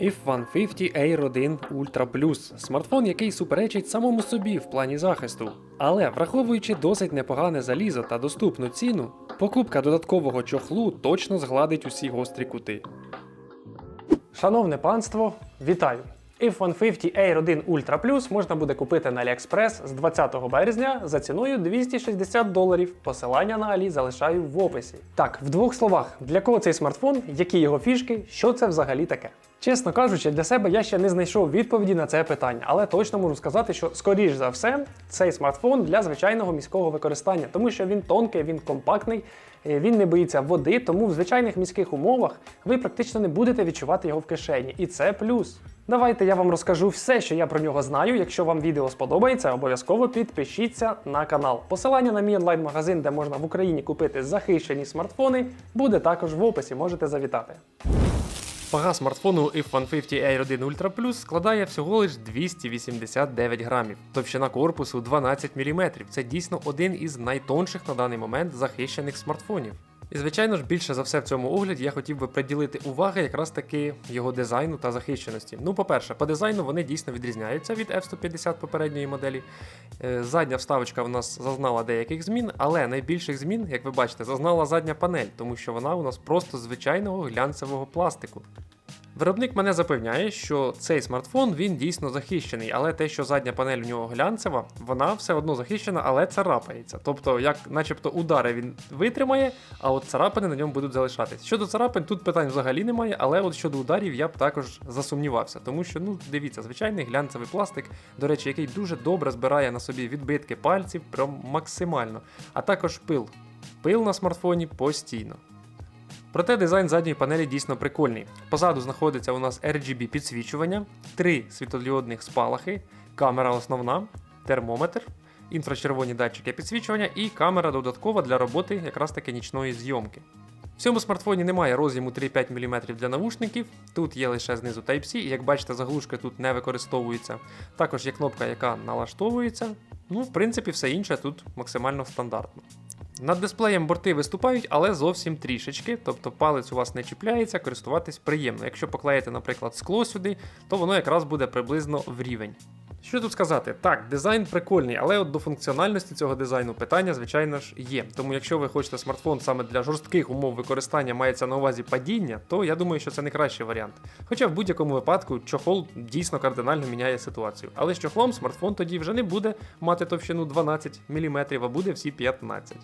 If 150 Air 1 Ultra Plus смартфон, який суперечить самому собі в плані захисту. Але враховуючи досить непогане залізо та доступну ціну, покупка додаткового чохлу точно згладить усі гострі кути. Шановне панство, вітаю! If 150 Air 1 Ultra Plus можна буде купити на AliExpress з 20 березня за ціною 260 доларів. Посилання на Алі залишаю в описі. Так, в двох словах, для кого цей смартфон, які його фішки, що це взагалі таке? Чесно кажучи, для себе я ще не знайшов відповіді на це питання, але точно можу сказати, що скоріш за все цей смартфон для звичайного міського використання, тому що він тонкий, він компактний, е, він не боїться води, тому в звичайних міських умовах ви практично не будете відчувати його в кишені. І це плюс. Давайте я вам розкажу все, що я про нього знаю. Якщо вам відео сподобається, обов'язково підпишіться на канал. Посилання на мій онлайн-магазин, де можна в Україні купити захищені смартфони, буде також в описі. Можете завітати. Вага смартфону if 150 Air 1 Ultra Plus складає всього лиш 289 грамів. Товщина корпусу 12 мм. Це дійсно один із найтонших на даний момент захищених смартфонів. І звичайно ж, більше за все в цьому огляді я хотів би приділити уваги якраз таки його дизайну та захищеності. Ну, по-перше, по дизайну вони дійсно відрізняються від F150 попередньої моделі. Е, Задня вставочка в нас зазнала деяких змін, але найбільших змін, як ви бачите, зазнала задня панель, тому що вона у нас просто звичайного глянцевого пластику. Виробник мене запевняє, що цей смартфон він дійсно захищений, але те, що задня панель у нього глянцева, вона все одно захищена, але царапається. Тобто, як начебто удари він витримає, а от царапини на ньому будуть залишатись. Щодо царапин, тут питань взагалі немає, але от щодо ударів я б також засумнівався, тому що, ну, дивіться, звичайний глянцевий пластик, до речі, який дуже добре збирає на собі відбитки пальців, прям максимально. А також пил. Пил на смартфоні постійно. Проте дизайн задньої панелі дійсно прикольний. Позаду знаходиться у нас RGB підсвічування, три світлодіодних спалахи, камера основна, термометр, інфрачервоні датчики підсвічування і камера додаткова для роботи якраз таки нічної зйомки. В цьому смартфоні немає роз'єму 3,5 мм для навушників, тут є лише знизу Type-C, і як бачите, заглушки тут не використовуються. Також є кнопка, яка налаштовується. Ну, в принципі, все інше тут максимально стандартно. Над дисплеєм борти виступають, але зовсім трішечки, тобто палець у вас не чіпляється, користуватись приємно. Якщо поклеїти, наприклад, скло сюди, то воно якраз буде приблизно в рівень. Що тут сказати? Так, дизайн прикольний, але от до функціональності цього дизайну питання, звичайно ж, є. Тому якщо ви хочете смартфон саме для жорстких умов використання мається на увазі падіння, то я думаю, що це не кращий варіант. Хоча в будь-якому випадку чохол дійсно кардинально міняє ситуацію. Але з чохлом смартфон тоді вже не буде мати товщину 12 мм, а буде всі 15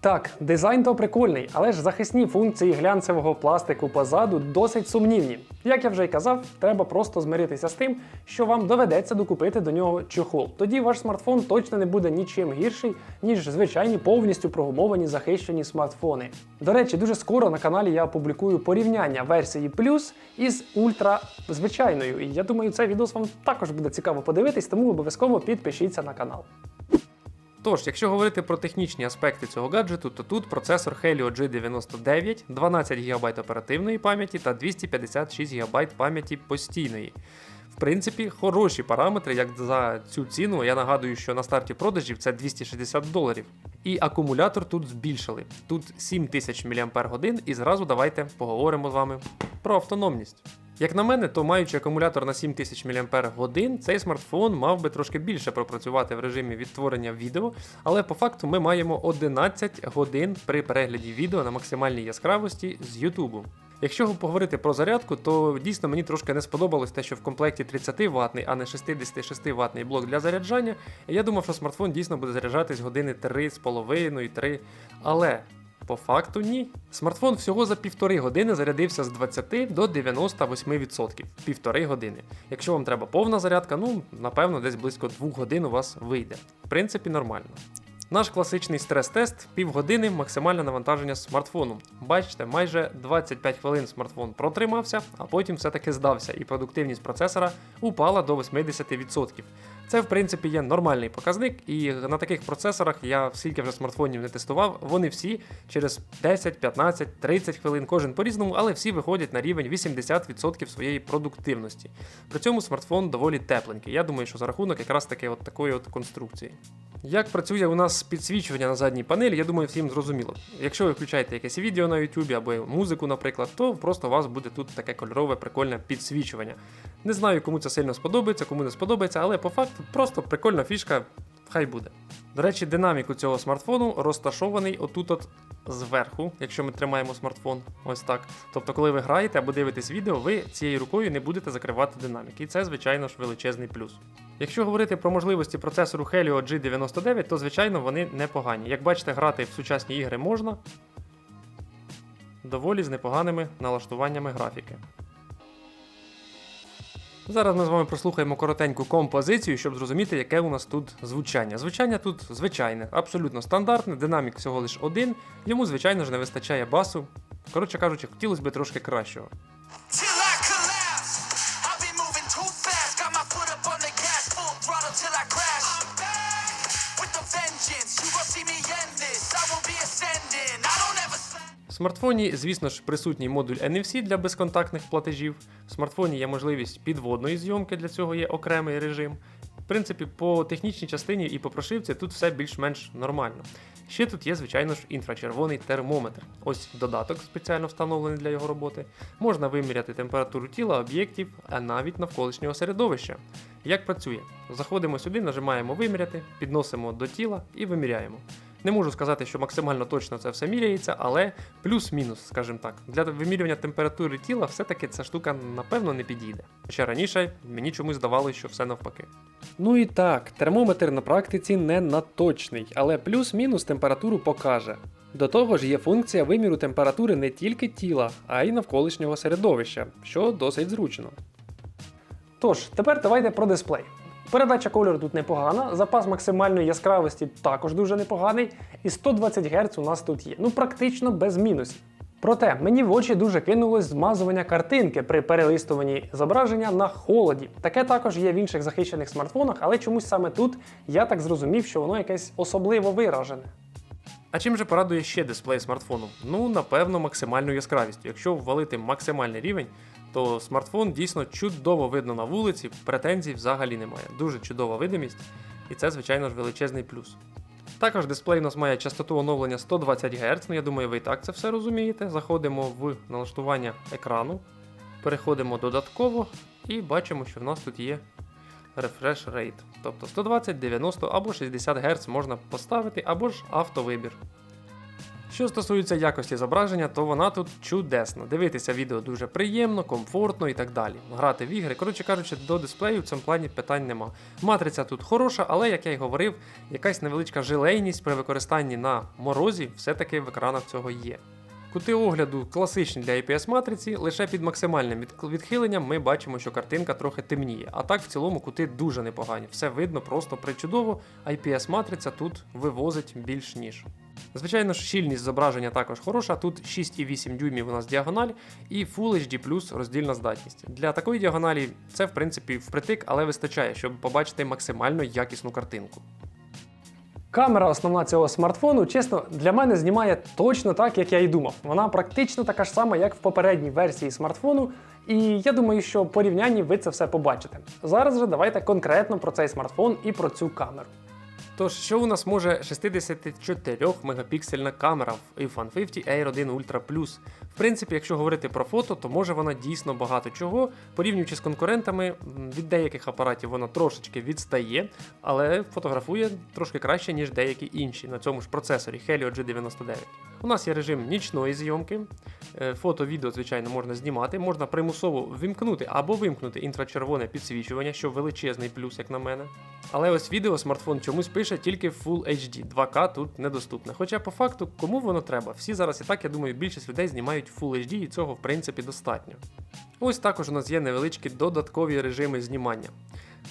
Так, дизайн то прикольний, але ж захисні функції глянцевого пластику позаду досить сумнівні. Як я вже й казав, треба просто змиритися з тим, що вам доведеться докупити до нього чохол. Тоді ваш смартфон точно не буде нічим гірший, ніж звичайні повністю прогумовані захищені смартфони. До речі, дуже скоро на каналі я опублікую порівняння версії Plus із ультра звичайною. І я думаю, це відео вам також буде цікаво подивитись, тому обов'язково підпишіться на канал. Тож, якщо говорити про технічні аспекти цього гаджету, то тут процесор Helio G99, 12 ГБ оперативної пам'яті та 256 ГБ пам'яті постійної. В принципі, хороші параметри, як за цю ціну. Я нагадую, що на старті продажів це 260 доларів. І акумулятор тут збільшили. Тут 7000 мАч, і зразу давайте поговоримо з вами про автономність. Як на мене, то маючи акумулятор на 7000 мАч, цей смартфон мав би трошки більше пропрацювати в режимі відтворення відео, але по факту ми маємо 11 годин при перегляді відео на максимальній яскравості з YouTube. Якщо поговорити про зарядку, то дійсно мені трошки не сподобалось те, що в комплекті 30 ватний, а не 66 ватний блок для заряджання. Я думав, що смартфон дійсно буде заряджатись години 3,5-3. Але по факту ні. Смартфон всього за півтори години зарядився з 20 до 98%. Півтори години. Якщо вам треба повна зарядка, ну напевно, десь близько 2 годин у вас вийде. В принципі, нормально. Наш класичний стрес-тест півгодини максимальне навантаження смартфону. Бачите, майже 25 хвилин смартфон протримався, а потім все-таки здався, і продуктивність процесора упала до 80%. Це, в принципі, є нормальний показник, і на таких процесорах я скільки вже смартфонів не тестував, вони всі через 10, 15, 30 хвилин, кожен по-різному, але всі виходять на рівень 80% своєї продуктивності. При цьому смартфон доволі тепленький. Я думаю, що за рахунок якраз таки от такої от конструкції. Як працює у нас підсвічування на задній панелі, я думаю, всім зрозуміло. Якщо ви включаєте якесь відео на YouTube або музику, наприклад, то просто у вас буде тут таке кольорове прикольне підсвічування. Не знаю, кому це сильно сподобається, кому не сподобається, але по факту просто прикольна фішка, хай буде. До речі, динамік у цього смартфону розташований отут от зверху, якщо ми тримаємо смартфон, ось так. Тобто, коли ви граєте або дивитесь відео, ви цією рукою не будете закривати динамік. І це, звичайно ж, величезний плюс. Якщо говорити про можливості процесору Helio G99, то звичайно вони непогані. Як бачите, грати в сучасні ігри можна доволі з непоганими налаштуваннями графіки. Зараз ми з вами прослухаємо коротеньку композицію, щоб зрозуміти, яке у нас тут звучання. Звучання тут звичайне, абсолютно стандартне, динамік всього лиш один, йому, звичайно ж, не вистачає басу. Коротше кажучи, хотілося б трошки кращого. Смартфоні, звісно ж, присутній модуль NFC для безконтактних платежів. В смартфоні є можливість підводної зйомки, для цього є окремий режим. В принципі, по технічній частині і по прошивці тут все більш-менш нормально. Ще тут є, звичайно ж, інфрачервоний термометр. Ось додаток спеціально встановлений для його роботи. Можна виміряти температуру тіла, об'єктів, а навіть навколишнього середовища. Як працює? Заходимо сюди, нажимаємо виміряти, підносимо до тіла і виміряємо. Не можу сказати, що максимально точно це все міряється, але плюс-мінус, скажімо так. Для вимірювання температури тіла все-таки ця штука напевно не підійде. Хоча раніше мені чомусь здавалося, що все навпаки. Ну і так, термометр на практиці не надточний, але плюс-мінус температуру покаже. До того ж, є функція виміру температури не тільки тіла, а й навколишнього середовища, що досить зручно. Тож, тепер давайте про дисплей. Передача кольору тут непогана, запас максимальної яскравості також дуже непоганий, і 120 Гц у нас тут є. Ну практично без мінусів. Проте мені в очі дуже кинулось змазування картинки при перелистуванні зображення на холоді. Таке також є в інших захищених смартфонах, але чомусь саме тут я так зрозумів, що воно якесь особливо виражене. А чим же порадує ще дисплей смартфону? Ну, напевно, максимальною яскравістю. Якщо ввалити максимальний рівень, то смартфон дійсно чудово видно на вулиці, претензій взагалі немає. Дуже чудова видимість, і це, звичайно ж, величезний плюс. Також дисплей у нас має частоту оновлення 120 Гц, ну я думаю, ви і так це все розумієте. Заходимо в налаштування екрану, переходимо додатково і бачимо, що в нас тут є refresh rate. Тобто 120, 90 або 60 Гц можна поставити, або ж автовибір. Що стосується якості зображення, то вона тут чудесна. Дивитися відео дуже приємно, комфортно і так далі. Грати в ігри, коротше кажучи, до дисплею в цьому плані питань нема. Матриця тут хороша, але, як я й говорив, якась невеличка жилейність при використанні на морозі все-таки в екранах цього є. Кути огляду класичні для IPS матриці, лише під максимальним відхиленням ми бачимо, що картинка трохи темніє. А так в цілому кути дуже непогані. Все видно просто причудово. IPS матриця тут вивозить більш ніж. Звичайно ж, щільність зображення також хороша. Тут 6,8 дюймів у нас діагональ і Full HD плюс роздільна здатність. Для такої діагоналі це в принципі впритик, але вистачає, щоб побачити максимально якісну картинку. Камера основна цього смартфону, чесно, для мене знімає точно так, як я і думав. Вона практично така ж сама, як в попередній версії смартфону, і я думаю, що в порівнянні ви це все побачите. Зараз же давайте конкретно про цей смартфон і про цю камеру. Тож, що у нас може 64 мегапіксельна камера в iPhone 50 Air 1 Ultra Plus? В принципі, якщо говорити про фото, то може вона дійсно багато чого. Порівнюючи з конкурентами, від деяких апаратів вона трошечки відстає, але фотографує трошки краще, ніж деякі інші на цьому ж процесорі Helio G99. У нас є режим нічної зйомки. Е, Фото, відео, звичайно, можна знімати, можна примусово вимкнути або вимкнути інфрачервоне підсвічування, що величезний плюс, як на мене. Але ось відео смартфон чомусь пише тільки Full HD. 2К тут недоступне. Хоча по факту, кому воно треба? Всі зараз і так, я думаю, більшість людей знімають Full HD і цього в принципі достатньо. Ось також у нас є невеличкі додаткові режими знімання.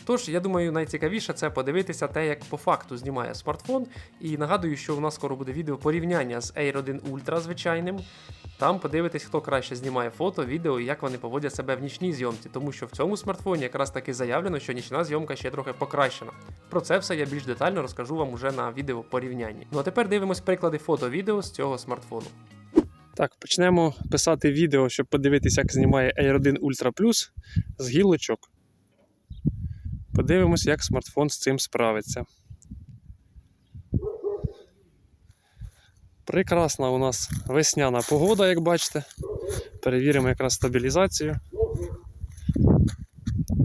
Тож, я думаю, найцікавіше це подивитися те, як по факту знімає смартфон. І нагадую, що у нас скоро буде відео порівняння з Air 1 Ultra звичайним. Там подивитись, хто краще знімає фото, відео і як вони поводять себе в нічній зйомці, тому що в цьому смартфоні якраз таки заявлено, що нічна зйомка ще трохи покращена. Про це все я більш детально розкажу вам уже на відео порівнянні. Ну а тепер дивимось приклади фото-відео з цього смартфону. Так, почнемо писати відео, щоб подивитися, як знімає Air 1 Ultra Plus з гілочок. Подивимось, як смартфон з цим справиться. Прекрасна у нас весняна погода, як бачите. Перевіримо якраз стабілізацію.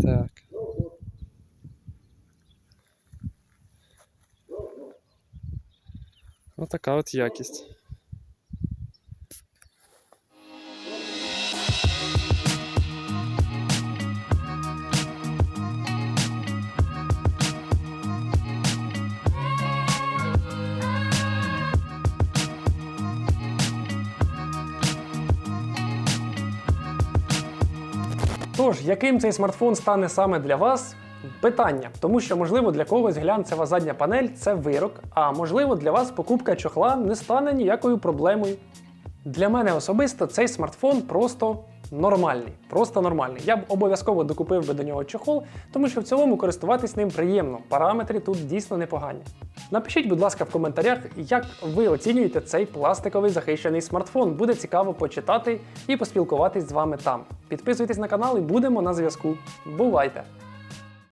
Так. Отака от якість. Тож, яким цей смартфон стане саме для вас? Питання, тому що можливо для когось глянцева задня панель це вирок, а можливо для вас покупка чохла не стане ніякою проблемою. Для мене особисто цей смартфон просто нормальний. Просто нормальний. Я б обов'язково докупив би до нього чохол, тому що в цілому користуватись ним приємно. Параметри тут дійсно непогані. Напишіть, будь ласка, в коментарях, як ви оцінюєте цей пластиковий захищений смартфон. Буде цікаво почитати і поспілкуватись з вами там. Підписуйтесь на канал і будемо на зв'язку. Бувайте!